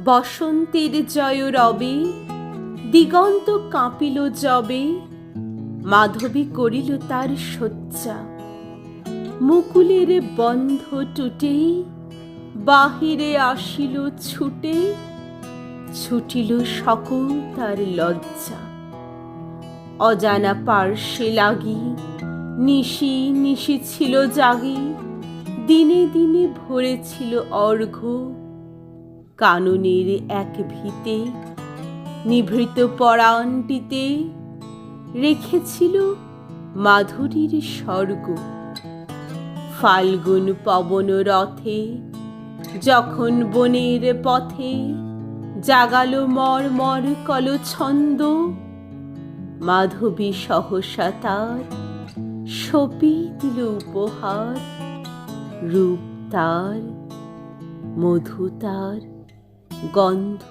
বসন্তের জয় রবে, দিগন্ত কাঁপিল যবে মাধবী করিল তার শয্যা। মুকুলের বন্ধ টুটে, বাহিরে আসিল ছুটে, ছুটিল সকল তার লজ্জা। অজানা পার্শ্বে লাগি, নিশি নিশি ছিল জাগি, দিনে দিনে ভরেছিল অর্ঘ্য কাননের এক ভিতে, নিভৃত পরাণটিতে রেখেছিল মাধুরীর স্বর্গ। ফাল্গুন পবন রথে যখন বনের পথে জাগালো মর মর কল ছন্দ মাধবী সহসা তার সপি দিল উপহার রূপ তার, মধু তার গন্ধ